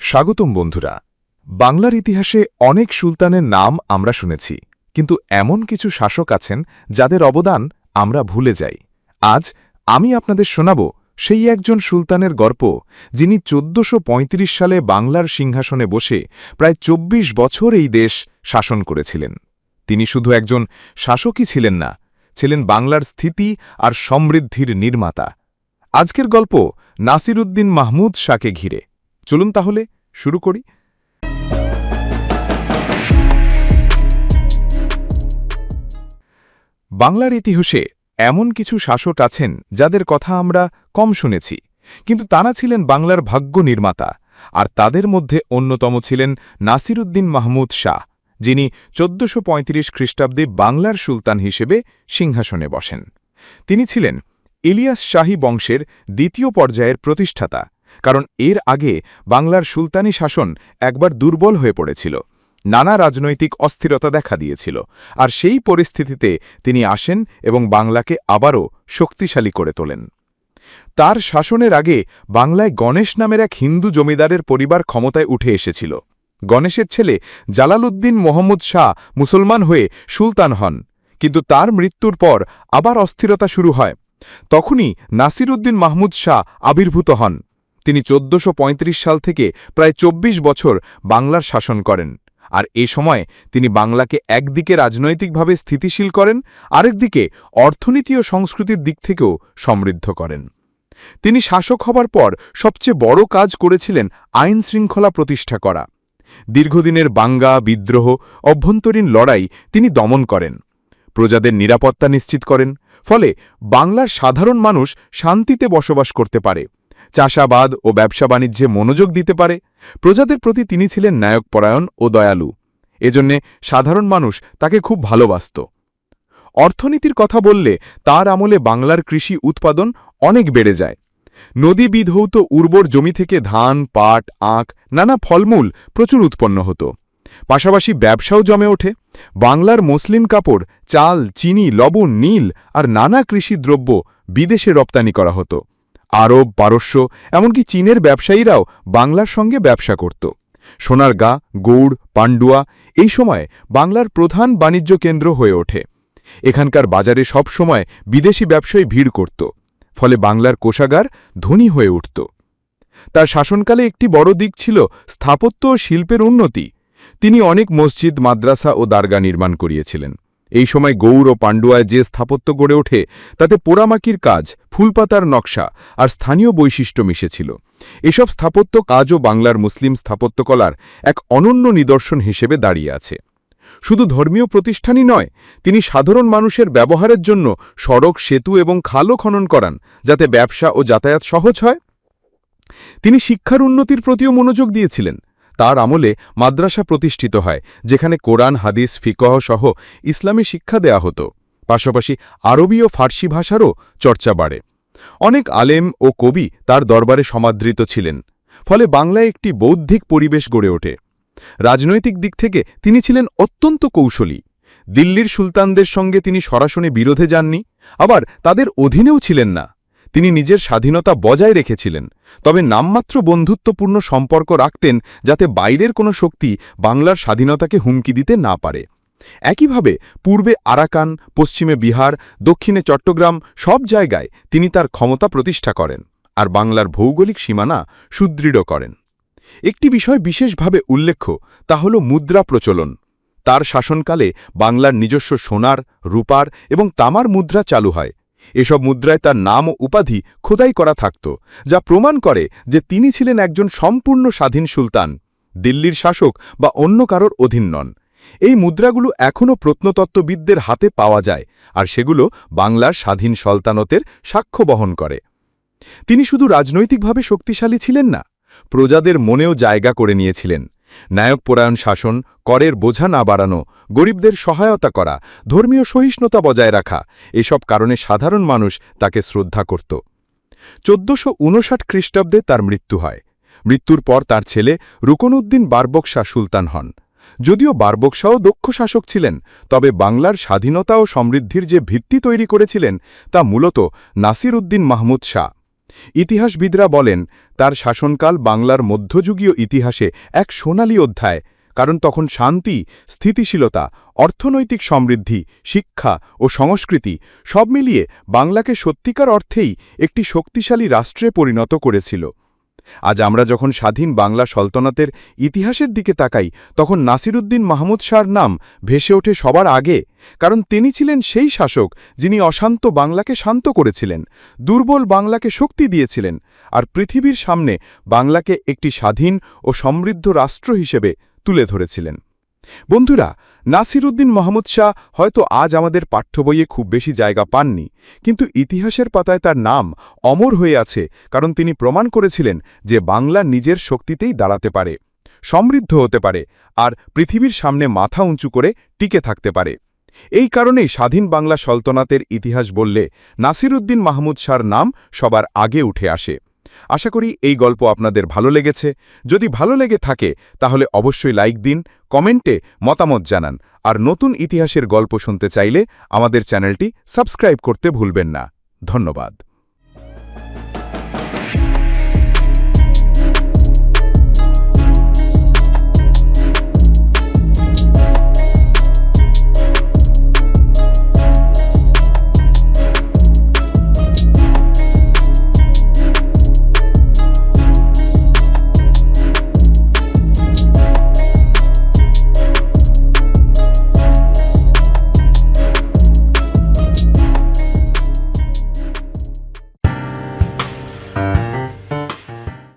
স্বাগতম বন্ধুরা। বাংলার ইতিহাসে অনেক সুলতানের নাম আমরা শুনেছি, কিন্তু এমন কিছু শাসক আছেন যাদের অবদান আমরা ভুলে যাই। আজ আমি আপনাদের শোনাব সেই একজন সুলতানের গল্প, যিনি চোদ্দশো সালে বাংলার সিংহাসনে বসে প্রায় ২৪ বছর এই দেশ শাসন করেছিলেন। তিনি শুধু একজন শাসকই ছিলেন না, ছিলেন বাংলার স্থিতি আর সমৃদ্ধির নির্মাতা। আজকের গল্প নাসিরুদ্দিন মাহমুদ শাকে ঘিরে। চলুন তাহলে শুরু করি। বাংলার ইতিহাসে এমন কিছু শাসক আছেন যাদের কথা আমরা কম শুনেছি, কিন্তু তারা ছিলেন বাংলার ভাগ্য নির্মাতা, আর তাদের মধ্যে অন্যতম ছিলেন নাসিরুদ্দিন মাহমুদ শাহ, যিনি চোদ্দশো পঁয়ত্রিশ খ্রিস্টাব্দে বাংলার সুলতান হিসেবে সিংহাসনে বসেন। তিনি ছিলেন ইলিয়াস শাহী বংশের দ্বিতীয় পর্যায়ের প্রতিষ্ঠাতা, কারণ এর আগে বাংলার সুলতানি শাসন একবার দুর্বল হয়ে পড়েছিল, নানা রাজনৈতিক অস্থিরতা দেখা দিয়েছিল, আর সেই পরিস্থিতিতে তিনি আসেন এবং বাংলাকে আবারও শক্তিশালী করে তোলেন। তার শাসনের আগে বাংলায় গণেশ নামের এক হিন্দু জমিদারের পরিবার ক্ষমতায় উঠে এসেছিল। গণেশের ছেলে জালালউদ্দিন মোহাম্মদ শাহ মুসলমান হয়ে সুলতান হন, কিন্তু তার মৃত্যুর পর আবার অস্থিরতা শুরু হয়। তখনই নাসিরুদ্দিন মাহমুদ শাহ আবির্ভূত হন। তিনি চোদ্দশো সাল থেকে প্রায় ২৪ বছর বাংলার শাসন করেন। আর এ সময় তিনি বাংলাকে একদিকে রাজনৈতিকভাবে স্থিতিশীল করেন, আরেকদিকে অর্থনীতি ও সংস্কৃতির দিক থেকেও সমৃদ্ধ করেন। তিনি শাসক হবার পর সবচেয়ে বড় কাজ করেছিলেন আইন শৃঙ্খলা প্রতিষ্ঠা করা। দীর্ঘদিনের বাঙ্গা, বিদ্রোহ, অভ্যন্তরীণ লড়াই তিনি দমন করেন। প্রজাদের নিরাপত্তা নিশ্চিত করেন, ফলে বাংলার সাধারণ মানুষ শান্তিতে বসবাস করতে পারে। চাষাবাদ ও ব্যবসা বাণিজ্যে মনোযোগ দিতে পারে। প্রজাদের প্রতি তিনি ছিলেন ন্যায়কপরায়ণ ও দয়ালু। এজন্যে সাধারণ মানুষ তাকে খুব ভালোবাসত। অর্থনীতির কথা বললে তার আমলে বাংলার কৃষি উৎপাদন অনেক বেড়ে যায়। নদী বিধৌত উর্বর জমি থেকে ধান, পাট, আখ, নানা ফলমূল প্রচুর উৎপন্ন হতো। পাশাপাশি ব্যবসাও জমে ওঠে। বাংলার মুসলিম কাপড়, চাল, চিনি, লবণ, নীল আর নানা কৃষি দ্রব্য বিদেশে রপ্তানি করা হতো। আরব, পারস্য, এমনকি চীনের ব্যবসায়ীরাও বাংলার সঙ্গে ব্যবসা করত। সোনারগা, গৌড়, পান্ডুয়া এই সময় বাংলার প্রধান বাণিজ্য কেন্দ্র হয়ে ওঠে। এখানকার বাজারে সব সময় বিদেশি ব্যবসায়ী ভিড় করত, ফলে বাংলার কোষাগার ধনী হয়ে উঠত। তার শাসনকালে একটি বড় দিক ছিল স্থাপত্য ও শিল্পের উন্নতি। তিনি অনেক মসজিদ, মাদ্রাসা ও দারগা নির্মাণ করিয়েছিলেন। এই সময় গৌর ও পাণ্ডুয়ায় যে স্থাপত্য গড়ে ওঠে, তাতে পোড়ামাকির কাজ, ফুলপাতার নকশা আর স্থানীয় বৈশিষ্ট্য মিশেছিল। এসব স্থাপত্য কাজও বাংলার মুসলিম স্থাপত্যকলার এক অনন্য নিদর্শন হিসেবে দাঁড়িয়ে আছে। শুধু ধর্মীয় প্রতিষ্ঠানই নয়, তিনি সাধারণ মানুষের ব্যবহারের জন্য সড়ক, সেতু এবং খালও খনন করান, যাতে ব্যবসা ও যাতায়াত সহজ হয়। তিনি শিক্ষার উন্নতির প্রতিও মনোযোগ দিয়েছিলেন। তার আমলে মাদ্রাসা প্রতিষ্ঠিত হয়, যেখানে কোরআন, হাদিস, ফিকহ সহ ইসলামী শিক্ষা দেয়া হতো। পাশাপাশি আরবি ও ফার্সি ভাষারও চর্চা বাড়ে। অনেক আলেম ও কবি তার দরবারে সমাদৃত ছিলেন, ফলে বাংলায় একটি বৌদ্ধিক পরিবেশ গড়ে ওঠে। রাজনৈতিক দিক থেকে তিনি ছিলেন অত্যন্ত কৌশলী। দিল্লির সুলতানদের সঙ্গে তিনি সরাসরি বিরোধে যাননি, আবার তাদের অধীনেও ছিলেন না। তিনি নিজের স্বাধীনতা বজায় রেখেছিলেন, তবে নামমাত্র বন্ধুত্বপূর্ণ সম্পর্ক রাখতেন যাতে বাইরের কোনো শক্তি বাংলার স্বাধীনতাকে হুমকি দিতে না পারে। একইভাবে পূর্বে আরাকান, পশ্চিমে বিহার, দক্ষিণে চট্টগ্রাম সব জায়গায় তিনি তার ক্ষমতা প্রতিষ্ঠা করেন আর বাংলার ভৌগোলিক সীমানা সুদৃঢ় করেন। একটি বিষয় বিশেষভাবে উল্লেখ্য, তা হল মুদ্রা প্রচলন। তার শাসনকালে বাংলার নিজস্ব সোনার, রূপার এবং তামার মুদ্রা চালু হয়। এসব মুদ্রায় তার নাম ও উপাধি খোদাই করা থাকত, যা প্রমাণ করে যে তিনি ছিলেন একজন সম্পূর্ণ স্বাধীন সুলতান, দিল্লির শাসক বা অন্য কারোর অধীন নন। এই মুদ্রাগুলো এখনও প্রত্নতত্ত্ববিদদের হাতে পাওয়া যায় আর সেগুলো বাংলার স্বাধীন সলতানতের সাক্ষ্য বহন করে। তিনি শুধু রাজনৈতিকভাবে শক্তিশালী ছিলেন না, প্রজাদের মনেও জায়গা করে নিয়েছিলেন। ন্যায়কপরায়ণ শাসন, করের বোঝা না বাড়ানো, গরিবদের সহায়তা করা, ধর্মীয় সহিষ্ণুতা বজায় রাখা, এসব কারণে সাধারণ মানুষ তাকে শ্রদ্ধা করত। চোদ্দশো উনষাট খ্রিস্টাব্দে তার মৃত্যু হয়। মৃত্যুর পর তার ছেলে রুকনউদ্দিন বারবক শাহ সুলতান হন। যদিও বারবক শাহও দক্ষ শাসক ছিলেন, তবে বাংলার স্বাধীনতা ও সমৃদ্ধির যে ভিত্তি তৈরি করেছিলেন, তা মূলত নাসির উদ্দিন মাহমুদ শাহ। ইতিহাসবিদরা বলেন, তার শাসনকাল বাংলার মধ্যযুগীয় ইতিহাসে এক সোনালী অধ্যায়, কারণ তখন শান্তি, স্থিতিশীলতা, অর্থনৈতিক সমৃদ্ধি, শিক্ষা ও সংস্কৃতি সব মিলিয়ে বাংলাকে সত্যিকার অর্থেই একটি শক্তিশালী রাষ্ট্রে পরিণত করেছিল। আজ আমরা যখন স্বাধীন বাংলা সলতনাতের ইতিহাসের দিকে তাকাই, তখন নাসিরুদ্দিন মাহমুদ শাহর নাম ভেসে ওঠে সবার আগে, কারণ তিনি ছিলেন সেই শাসক যিনি অশান্ত বাংলাকে শান্ত করেছিলেন, দুর্বল বাংলাকে শক্তি দিয়েছিলেন, আর পৃথিবীর সামনে বাংলাকে একটি স্বাধীন ও সমৃদ্ধ রাষ্ট্র হিসেবে তুলে ধরেছিলেন। বন্ধুরা নাসিরুদ্দিন মোহাম্মদ শাহ হয়তো আজ আমাদের পাঠ্য বইয়ে খুব বেশি জায়গা পাননি, কিন্তু ইতিহাসের পাতায় তার নাম অমর হয়ে আছে কারণ তিনি প্রমাণ করেছিলেন যে বাংলা নিজের শক্তিতেই দাঁড়াতে পারে, সমৃদ্ধ হতে পারে আর পৃথিবীর সামনে মাথা উঁচু করে টিকে থাকতে পারে। এই কারণেই স্বাধীন বাংলা সলতনাতের ইতিহাস বললে নাসিরুদ্দিন মাহমুদ শাহর নাম সবার আগে উঠে আসে। আশা করি এই গল্প আপনাদের ভালো লেগেছে। যদি ভালো লেগে থাকে, তাহলে অবশ্যই লাইক দিন, কমেন্টে মতামত জানান। আর নতুন ইতিহাসের গল্প শুনতে চাইলে আমাদের চ্যানেলটি সাবস্ক্রাইব করতে ভুলবেন না। ধন্যবাদ।